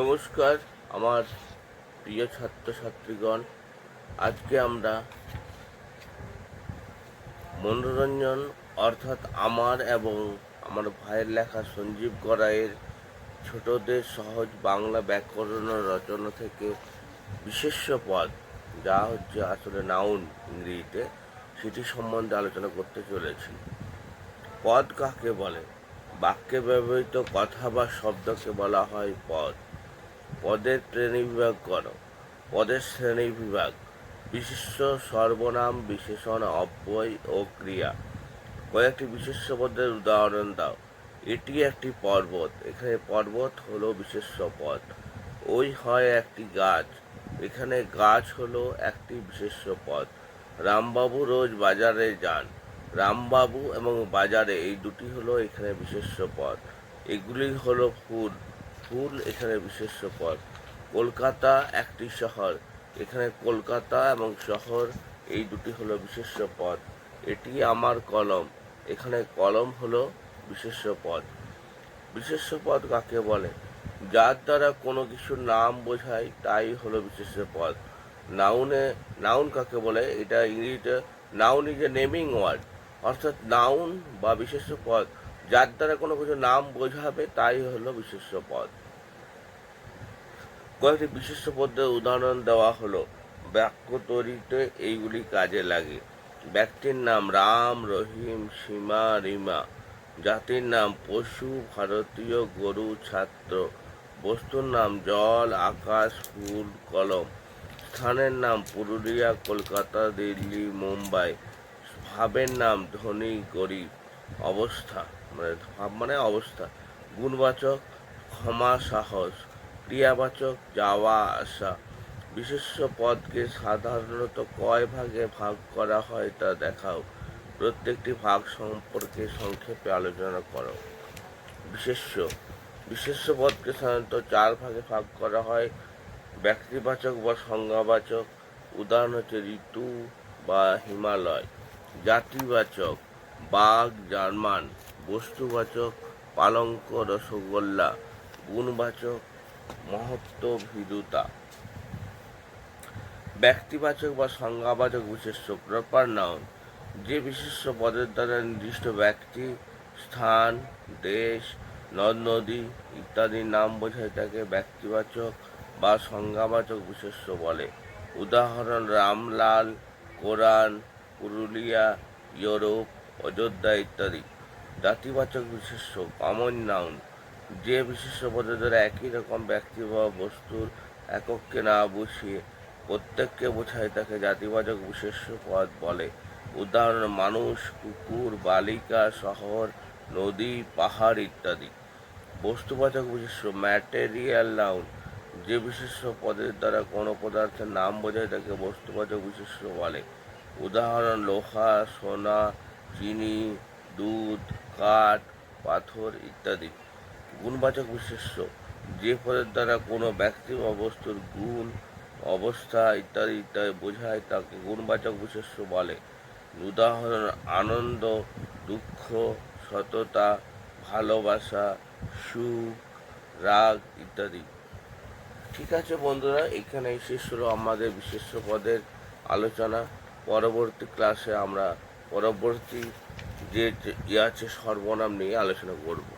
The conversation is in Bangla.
নমস্কার, আমার প্রিয় ছাত্রছাত্রীগণ। আজকে আমরা মনোরঞ্জন, অর্থাৎ আমার এবং আমার ভাইয়ের লেখা সঞ্জীব গড়াইয়ের ছোটদের সহজ বাংলা ব্যাকরণ রচনা থেকে বিশেষ্য পদ, যা হচ্ছে আসলে নাউন ইংরেজিতে, সেটি সম্বন্ধে আলোচনা করতে চলেছি। পদ কাকে বলে? বাক্যে ব্যবহৃত কথা বা শব্দকে বলা হয় পদ। পদের শ্রেণি বিভাগ করো। পদের শ্রেণি বিভাগ, বিশিষ্ট সর্বনাম বিশেষণ, অব্যয় ও ক্রিয়া। কয়েকটি বিশেষ্য পদের উদাহরণ দাও। এটি একটি পর্বত। এখানে পর্বত হলো বিশেষ্য পদ। ওই হয় একটি গাছ। এখানে গাছ হলো একটি বিশেষ্য পদ। রামবাবু রোজ বাজারে যান। রামবাবু এবং বাজারে এই দুটি হলো এখানে বিশেষ্য পদ। এগুলি হলো ফুল। ফুল, এখানে বিশেষ্য পদ কলকাতা একটি শহর। এখানে কলকাতা এবং শহর, এই দুটি হলো বিশেষ্য পদ এটি আমার কলম। এখানে কলম হলো বিশেষ্য পদ বিশেষ্য পদ কাকে বলে? যার দ্বারা কোনো কিছুর নাম বোঝায়, তাই হলো বিশেষ্য পদ নাউনে, নাউন কাকে বলে? এটা ইংরেজিতে noun is a naming word অর্থাৎ নাউন বা বিশেষ্য পদ যার দ্বারা কোনো কিছু নাম বোঝাবে, তাই হলো বিশেষ্য পদ। কয়েকটি বিশেষ্য পদের উদাহরণ দেওয়া হলো। বাক্য তৈরিতে এইগুলি কাজে লাগে। ব্যক্তির নাম রাম, রহিম, সীমা, রিমা। জাতির নাম পশু, ভারতীয়, গরু, ছাত্র। বস্তুর নাম জল, আকাশ, ফুল, কলম। স্থানের নাম পুরুলিয়া, কলকাতা, দিল্লি, মুম্বাই। ভাবের নাম ধনী, গরিব। অবস্থা মানে মানে অবস্থা। গুণবাচক, ক্ষমা, সাহস। ক্রিয়াবাচক, যাওয়া, আসা। বিশেষ্য পদকে সাধারণত কয় ভাগে ভাগ করা হয় তা দেখাও। প্রত্যেকটি ভাগ সম্পর্কে সংক্ষেপে আলোচনা করো। বিশেষ্য। বিশেষ্য পদকে সাধারণত চার ভাগে ভাগ করা হয়। ব্যক্তিবাচক বা সংজ্ঞাবাচক। উদাহরণ হচ্ছে ঋতু বা হিমালয়। জাতিবাচক। বাঘ, জার্মান। বস্তুবাচক, পালঙ্ক রসগোল্লা, গুণবাচক মহত্ব ভীরুতা ব্যক্তিবাচক বা সংজ্ঞাবাচক বিশেষ্য প্রপার নাউন যে বিশেষ্য পদের দ্বারা নির্দিষ্ট ব্যক্তি, স্থান, দেশ, নদ, নদী ইত্যাদির নাম বোঝায় তাকে ব্যক্তিবাচক বা সংজ্ঞাবাচক বিশেষ্য বলে। উদাহরণ, রামলাল কোরআন পুরুলিয়া, ইউরোপ, অযোধ্যা ইত্যাদি। জাতিবাচক বিশেষ্য কমন নাউন যে বিশেষ্য পদের দ্বারা একই রকম ব্যক্তি বা বস্তুর একককে না বসিয়ে প্রত্যেককে বোঝায় তাকে জাতিবাচক বিশেষ্য পদ বলে। উদাহরণ, মানুষ, কুকুর, বালিকা, শহর, নদী, পাহাড় ইত্যাদি। বস্তুবাচক বিশেষ্য ম্যাটেরিয়াল নাউন যে বিশেষ্য পদের দ্বারা কোনো পদার্থের নাম বোঝায় তাকে বস্তুবাচক বিশেষ্য বলে। উদাহরণ, লোহা, সোনা, চিনি, দুধ কাঠ, পাথর ইত্যাদি। গুণবাচক বিশেষ্য, যে পদের দ্বারা কোনো ব্যক্তি বা বস্তুর গুণ, অবস্থা ইত্যাদি ইত্যাদি বোঝায়, তাকে গুণবাচক বিশেষ্য বলে। উদাহরণ, আনন্দ, দুঃখ, সততা, ভালোবাসা, সুখ, রাগ ইত্যাদি। ঠিক আছে বন্ধুরা এখানে শেষ হলো আমাদের বিশেষ্য পদের আলোচনা। পরবর্তী ক্লাসে আমরা পরবর্তী যে ইয়ে আছে সর্বনাম নিয়ে আলোচনা করব।